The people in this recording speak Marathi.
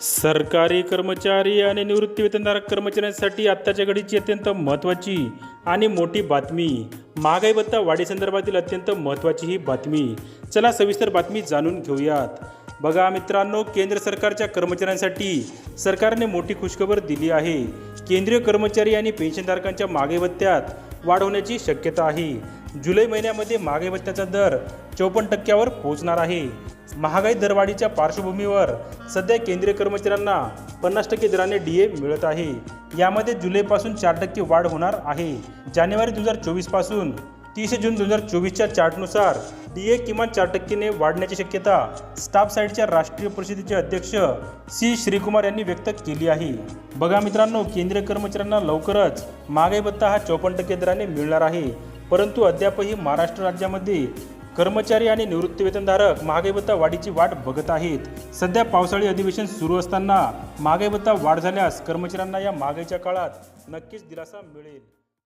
सरकारी कर्मचारी आणि निवृत्तीवेतनधारक कर्मचाऱ्यांसाठी आत्ताच्या घडीची अत्यंत महत्त्वाची आणि मोठी बातमी. महागाई भत्ता वाढीसंदर्भातील अत्यंत महत्त्वाची ही बातमी. चला सविस्तर बातमी जाणून घेऊयात. बघा मित्रांनो केंद्र सरकारच्या कर्मचाऱ्यांसाठी सरकारने मोठी खुशखबर दिली आहे. केंद्रीय कर्मचारी आणि पेन्शनधारकांच्या मागे भत्त्यात वाढ होण्याची शक्यता आहे. जुलै महिन्यामध्ये महागाई भत्त्याचा दर चौपन्न टक्क्यावर पोहोचणार आहे. महागाई दरवाढीच्या पार्श्वभूमीवर सध्या केंद्रीय कर्मचाऱ्यांना पन्नास टक्के दराने डी ए मिळत आहे. यामध्ये जुलैपासून चार टक्के वाढ होणार आहे. जानेवारी दोन हजार चोवीसपासून तीस जून दोन हजार चोवीसच्या चार्टनुसार डी ए किमान चार टक्केने वाढण्याची शक्यता स्टाफ साईडच्या राष्ट्रीय परिषदेचे अध्यक्ष सी श्रीकुमार यांनी व्यक्त केली आहे. बघा मित्रांनो केंद्रीय कर्मचाऱ्यांना लवकरच महागाई भत्ता हा चौपन्न टक्के दराने मिळणार आहे. परंतु अद्यापही महाराष्ट्र राज्यामध्ये कर्मचारी आणि निवृत्तीवेतनधारक महागाई भत्ता वाढीची वाट बघत आहेत. सध्या पावसाळी अधिवेशन सुरू असताना महागाई भत्ता वाढ झाल्यास कर्मचाऱ्यांना या महागाईच्या काळात नक्कीच दिलासा मिळेल.